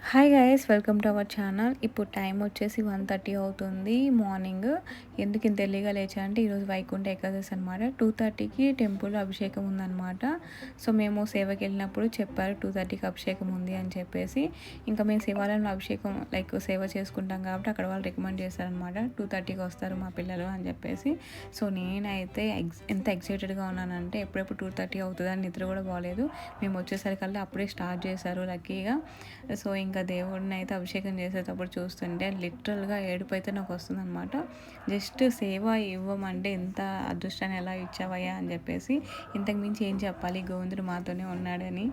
Hi guys welcome to our channel ఇప్పుడు time వచ్చేసి one thirty అవుతుంది మార్నింగ్ ఎందుకు ఇంత ఎర్లీగా లేచా అంటే ఈరోజు వైకుంఠ ఏకాదశి అనమాట టూ థర్టీకి టెంపుల్ అభిషేకం ఉందన్నమాట. సో మేము సేవకి వెళ్ళినప్పుడు చెప్పారు టూ థర్టీకి అభిషేకం ఉంది అని చెప్పేసి. ఇంకా మేము శివాలయంలో అభిషేకం లైక్ సేవ చేసుకుంటాం కాబట్టి అక్కడ వాళ్ళు రికమెండ్ చేశారనమాట టూ థర్టీకి వస్తారు మా పిల్లలు అని చెప్పేసి. సో నేనైతే ఎగ్జ్ ఎంత ఎక్సైటెడ్గా ఉన్నానంటే ఎప్పుడెప్పుడు టూ థర్టీ అవుతుంది అని నిద్ర కూడా బాగాలేదు మేము వచ్చేసరికల్లా అప్పుడే స్టార్ట్ చేశారు లక్కీగా సో ఇంకా దేవుడిని అయితే అభిషేకం చేసేటప్పుడు చూస్తుంటే లిటరల్గా ఏడుపు అయితే నాకు వస్తుందన్నమాట. జస్ట్ సేవ ఇవ్వమంటే ఎంత అదృష్టాన్ని ఎలా ఇచ్చావయ్యా అని చెప్పేసి ఇంతకు మించి ఏం చెప్పాలి? గోవిందుడు మాతోనే ఉన్నాడని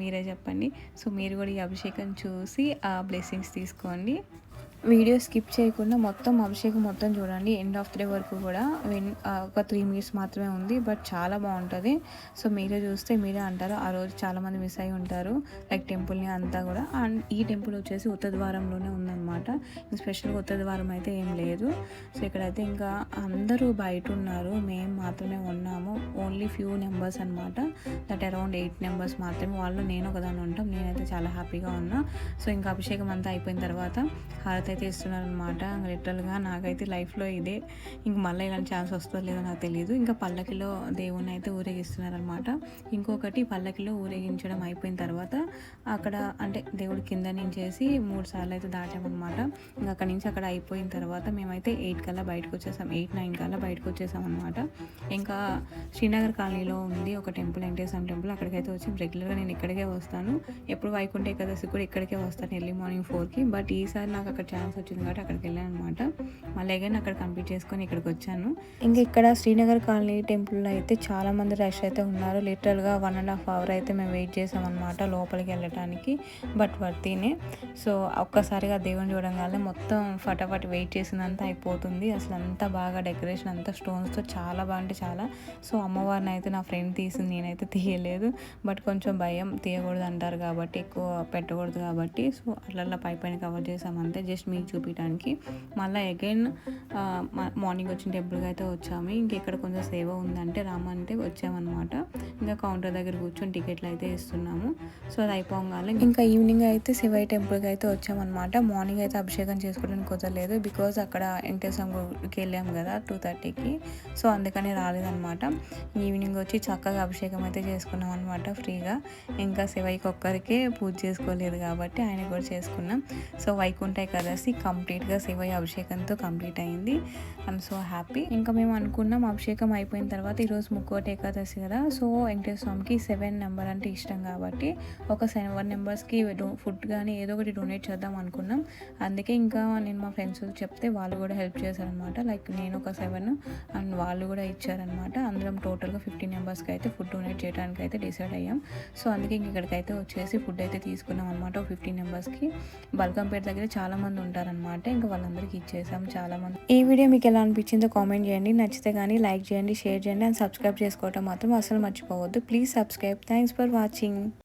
మీరే చెప్పండి. సో మీరు కూడా ఈ అభిషేకం చూసి ఆ బ్లెస్సింగ్స్ తీసుకోండి. వీడియో స్కిప్ చేయకుండా మొత్తం అభిషేకం మొత్తం చూడండి. ఎండ్ ఆఫ్ డే వరకు కూడా ఒక త్రీ మినిట్స్ మాత్రమే ఉంది. బట్ చాలా బాగుంటుంది. సో మీరే చూస్తే మీరే అంటారు. ఆ రోజు చాలామంది మిస్ అయి ఉంటారు. లైక్ టెంపుల్ని అంతా కూడా. అండ్ ఈ టెంపుల్ వచ్చేసి ఉత్తద్వారంలోనే ఉందన్నమాట. స్పెషల్గా ఉత్తద్వారం అయితే ఏం లేదు. సో ఇక్కడైతే ఇంకా అందరూ బయట ఉన్నారు. మేము మాత్రమే ఉన్నాము. ఓన్లీ ఫ్యూ నెంబర్స్ అనమాట దట్ అరౌండ్ ఎయిట్ నెంబర్స్ మాత్రమే. వాళ్ళు నేను ఒకదాన్ని ఉంటాం. నేనైతే చాలా హ్యాపీగా ఉన్నా. సో ఇంకా అభిషేకం అంతా అయిపోయిన తర్వాత హారతి అయితే ఇస్తున్నారనమాట లిటరల్గా నాకైతే లైఫ్లో ఇదే. ఇంక మళ్ళీ ఇలాంటి ఛాన్స్ వస్తుందో లేదో నాకు తెలియదు ఇంకా పల్లకిలో దేవుణ్ణి అయితే ఊరేగిస్తున్నారనమాట ఇంకొకటి పల్లకిలో ఊరేగించడం అయిపోయిన తర్వాత అక్కడ అంటే దేవుడి కింద నుంచేసి మూడు సార్లు అయితే దాటామన్నమాట. ఇంకా అక్కడి నుంచి అక్కడ అయిపోయిన తర్వాత మేమైతే ఎయిట్ కల్లా బయటకు వచ్చేసాం. ఎయిట్ నైన్ కల్లా బయటకు వచ్చేసాం అనమాట ఇంకా శ్రీనగర్ కాలనీలో ఉంది ఒక టెంపుల్ వెంకటేశ్వరం టెంపుల్. అక్కడికైతే వచ్చి రెగ్యులర్గా నేను ఇక్కడికే వస్తాను. ఎప్పుడు వైకుంఠ ఏకాదశి కూడా ఇక్కడికే వస్తాను ఎర్లీ మార్నింగ్ ఫోర్కి. బట్ ఈసారి నాకు అక్కడ ఛాన్స్ వచ్చింది కాబట్టి అక్కడికి వెళ్ళాను అనమాట మళ్ళీ అగైన్ అక్కడ కంప్లీట్ చేసుకొని ఇక్కడికి వచ్చాను. ఇంకా ఇక్కడ శ్రీనగర్ కాలనీ టెంపుల్లో అయితే చాలా మంది రష్ అయితే ఉన్నారు. లిటరల్గా వన్ అండ్ హాఫ్ అవర్ అయితే మేము వెయిట్ చేసాం అనమాట లోపలికి వెళ్ళటానికి బట్ వర్తీనే సో ఒక్కసారిగా దేవుని చూడగానే మొత్తం ఫటాఫట్ వెయిట్ చేసినంత అయిపోతుంది. అసలు అంతా బాగా డెకరేషన్ అంతా స్టోన్స్తో చాలా బాగుంటే చాలా. సో అమ్మవారిని అయితే నా ఫ్రెండ్ తీసింది నేనైతే తీయలేదు. బట్ కొంచెం భయం తీయకూడదు అంటారు కాబట్టి ఎక్కువ పెట్టకూడదు కాబట్టి. సో అట్లా పై పైన కవర్ చేసామంతే. అంతే జస్ట్ మీకు చూపించడానికి మళ్ళీ అగైన్ మార్నింగ్ వచ్చిన టెంపుల్కి అయితే వచ్చాము. ఇంక ఇక్కడ కొంచెం సేవ ఉందంటే రామంటే వచ్చామన్నమాట. ఇంకా కౌంటర్ దగ్గర కూర్చొని టికెట్లు అయితే ఇస్తున్నాము. సో అది అయిపోగానే ఇంకా ఈవినింగ్ అయితే శివయ్య టెంపుల్కి అయితే వచ్చామన్నమాట. మార్నింగ్ అయితే అభిషేకం చేసుకోవడానికి కుదరలేదు బికాజ్ అక్కడ వెంకటేశ్వరం గుడికి వెళ్ళాం కదా టూ థర్టీకి సో అందుకని రాలేదన్నమాట. ఈవినింగ్ వచ్చి చక్కగా అభిషేకం అయితే చేసుకున్నాం అనమాట ఫ్రీగా ఇంకా శివయ్యకి ఒక్కరికే పూజ చేసుకోలేదు కాబట్టి ఆయన కూడా చేసుకున్నాం. సో వైకుంఠ ఏకాదశి కంప్లీట్గా శివయ్య అభిషేకంతో కంప్లీట్ అయింది. ఐఎమ్ సో హ్యాపీ ఇంకా మేము అనుకున్నాం అభిషేకం అయిపోయిన తర్వాత ఈరోజు ముక్కోటి ఏకాదశి కదా సో వెంకటేశ్వర స్వామికి సెవెన్ నెంబర్ అంటే ఇష్టం కాబట్టి ఒక సెవెన్ నెంబర్స్కి ఫుడ్ కానీ ఏదో ఒకటి డొనేట్ చేద్దాం అనుకున్నాం. అందుకే ఇంకా నేను మా ఫ్రెండ్స్ చెప్తే వాళ్ళు కూడా హెల్ప్ చేశారనమాట లైక్ నేను ఒక సెవెన్ అండ్ వాళ్ళు కూడా ఇచ్చారనమాట అందరం టోటల్గా ఫిఫ్టీన్ మెంబర్స్కి అయితే ఫుడ్ డొనేట్ చేయడానికి అయితే డిసైడ్ అయ్యాం. సో అందుకే ఇంక ఇక్కడికైతే వచ్చేసి ఫుడ్ అయితే తీసుకున్నాం అనమాట ఫిఫ్టీన్ మెంబర్స్కి బల్కంపేట దగ్గర చాలామంది ఉంటారనమాట ఇంకా వాళ్ళందరికీ ఇచ్చేసాం చాలామంది. ఈ వీడియో మీకు ఎలా అనిపించిందో కామెంట్ చేయండి. నచ్చితే కానీ లైక్ చేయండి షేర్ చేయండి అండ్ సబ్స్క్రైబ్ చేసుకోవటం మాత్రం అసలు మర్చిపోవద్దు. Please subscribe. Thanks for watching.